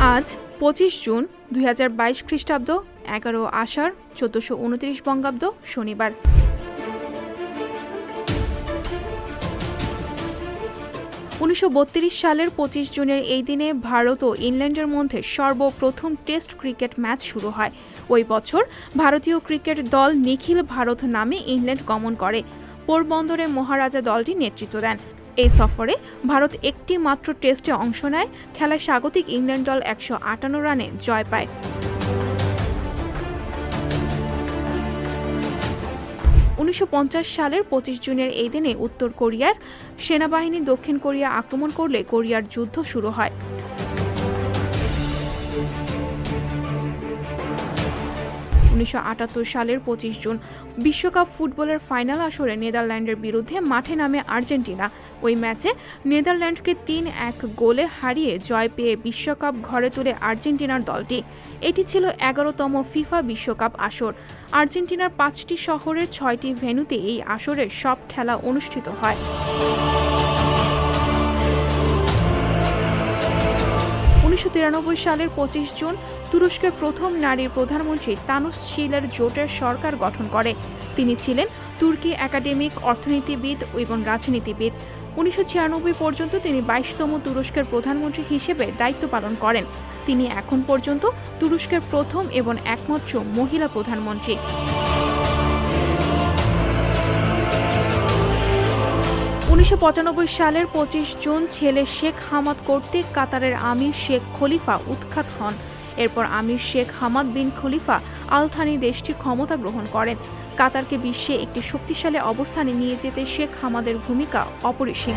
আজ পঁচিশ জুন দুই হাজার বাইশ খ্রিস্টাব্দ, এগারো আষাঢ়, চোদ্দশো উনত্রিশ বঙ্গাব্দ, শনিবার। উনিশশো বত্রিশ সালের পঁচিশ জুনের এই দিনে ভারত ও ইংল্যান্ডের মধ্যে সর্বপ্রথম টেস্ট ক্রিকেট ম্যাচ শুরু হয়। ওই বছর ভারতীয় ক্রিকেট দল নিখিল ভারত নামে ইংল্যান্ড গমন করে। পোরবন্দরে মহারাজা দলটি নেতৃত্ব দেন। এই সফরে ভারত একটি মাত্র টেস্টে অংশ নেয়, খেলায় স্বাগতিক ইংল্যান্ড দল একশো আটান্ন রানে জয় পায়। উনিশশো পঞ্চাশ সালের পঁচিশ জুনের এই দিনে উত্তর কোরিয়ার সেনাবাহিনী দক্ষিণ কোরিয়া আক্রমণ করলে কোরিয়ার যুদ্ধ শুরু হয়। উনিশশো আটাত্তর সালের পঁচিশ জুন বিশ্বকাপ ফুটবলের ফাইনাল আসরে নেদারল্যান্ডের বিরুদ্ধে মাঠে নামে আর্জেন্টিনা। ওই ম্যাচে নেদারল্যান্ডকে তিন এক গোলে হারিয়ে জয় পেয়ে বিশ্বকাপ ঘরে তুলে আর্জেন্টিনার দলটি। এটি ছিল এগারোতম ফিফা বিশ্বকাপ আসর। আর্জেন্টিনার পাঁচটি শহরের ছয়টি ভেন্যুতে এই আসরের সব খেলা অনুষ্ঠিত হয়। উনিশশো তিরানব্বই সালের পঁচিশ জুন তুরস্কের প্রথম নারীর প্রধানমন্ত্রী তানুস শিলের জোটের সরকার গঠন করে। তিনি ছিলেন তুর্কি একাডেমিক অর্থনীতিবিদ এবং রাজনীতিবিদ। উনিশশো ছিয়ানব্বই পর্যন্ত তিনি বাইশতম তুরস্কের প্রধানমন্ত্রী হিসেবে দায়িত্ব পালন করেন। তিনি এখন পর্যন্ত তুরস্কের প্রথম এবং একমাত্র মহিলা প্রধানমন্ত্রী। উনিশশো পঁচানব্বই সালের পঁচিশ জুন ছেলে শেখ হামাদ কর্তৃক কাতারের আমির শেখ খলিফা উৎখাত হন। এরপর Emir Sheikh Hamad bin Khalifa Al Thani দেশটির দেশটি ক্ষমতা গ্রহণ করেন। কাতারকে বিশ্বে একটি শক্তিশালী অবস্থানে নিয়ে যেতে শেখ হামাদের ভূমিকা অপরিসীম।